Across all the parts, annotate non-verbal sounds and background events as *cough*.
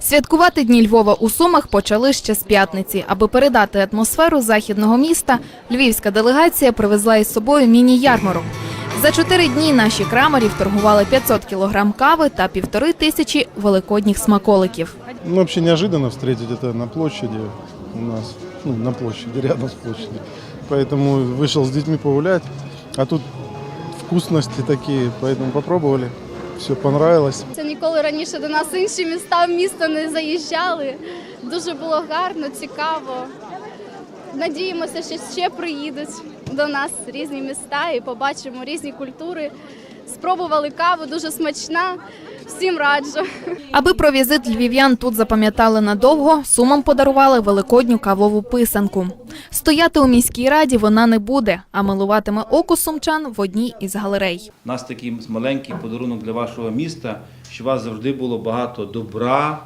Святкувати Дні Львова у Сумах почали ще з п'ятниці. Аби передати атмосферу західного міста, львівська делегація привезла із собою міні-ярмарок. За чотири дні наші крамарі торгували 500 кілограм кави та півтори тисячі великодніх смаколиків. Ну, вообще неожиданно встретить это на площади у нас, ну, на площади, *laughs* рядом с площадью. Поэтому вышел с детьми погулять, а тут вкусности такие, поэтому попробовали, все понравилось. Це ніколи раніше до нас інші міста місто не заїжджали. Дуже було гарно, цікаво. Надіємося, що ще приїдуть до нас різні міста і побачимо різні культури. Спробували каву, дуже смачна. Всім раджу. Аби про візит львів'ян тут запам'ятали надовго, сумам подарували великодню кавову писанку. Стояти у міській раді вона не буде, а милуватиме око сумчан в одній із галерей. У нас такий маленький подарунок для вашого міста, що у вас завжди було багато добра,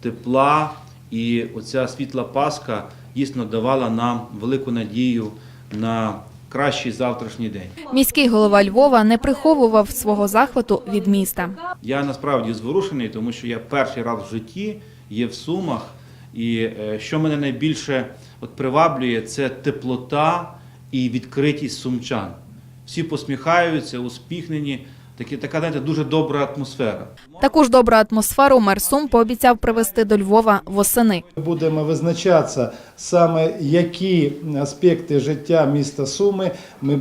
тепла, і оця світла Пасха дійсно давала нам велику надію на кращий завтрашній день. Міський голова Львова не приховував свого захвату від міста. Я насправді зворушений, тому що я перший раз в житті є в Сумах, і е, що мене найбільше от приваблює, це теплота і відкритість сумчан. Всі посміхаються, успіхнені. Такі, така, знаєте, дуже добра атмосфера. Таку ж добру атмосферу мер Сум пообіцяв привезти до Львова восени. Будемо визначатися саме які аспекти життя міста Суми ми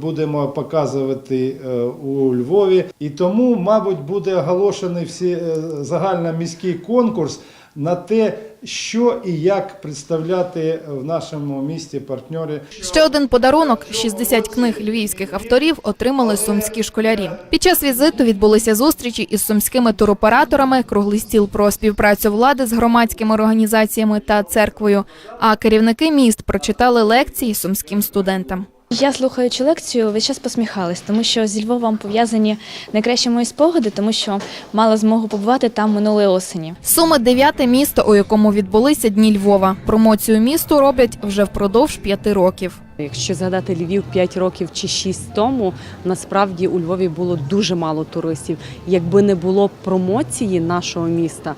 будемо показувати е, у Львові. І тому, мабуть, буде оголошений всі е, загальноміський конкурс на те, що і як представляти в нашому місті партнери. Ще один подарунок 60 книг львівських авторів отримали сумські школярі. Під час візиту відбулися зустрічі із сумськими туроператорами, круглий стіл про співпрацю влади з громадськими організаціями та церквою. А керівники міст прочитали лекції сумським студентам. Я слухаючи лекцію, весь час посміхалась, тому що зі Львовом пов'язані найкращі мої спогади, тому що мала змогу побувати там минулої осені. Суми дев'яте місто, у якому відбулися дні Львова. Промоцію місту роблять вже впродовж п'яти років. Якщо згадати Львів 5 років чи 6 тому, насправді у Львові було дуже мало туристів. Якби не було промоції нашого міста,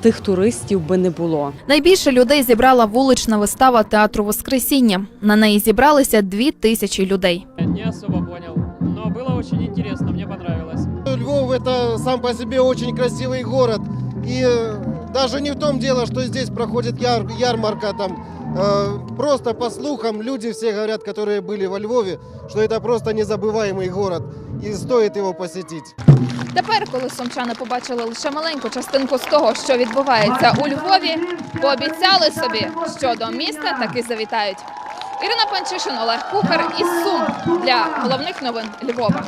тих туристів би не було. Найбільше людей зібрала вулична вистава театру Воскресіння. На неї зібралися дві тисячі людей. Не особо понял, но было очень интересно, мне понравилось. Львов это сам по себе очень красивый город. И э, даже не в том дело, что здесь проходит яр- ярмарка там. э, Просто по слухам люди все говорят, которые были во Львове, что это просто незабываемый город и стоит его посетить. Тепер, коли сумчани побачили лише маленьку частинку з того, що відбувається у Львові, пообіцяли собі, що до міста таки завітають. Ірина Панчишин, Олег Кухар із Сум для головних новин Львова.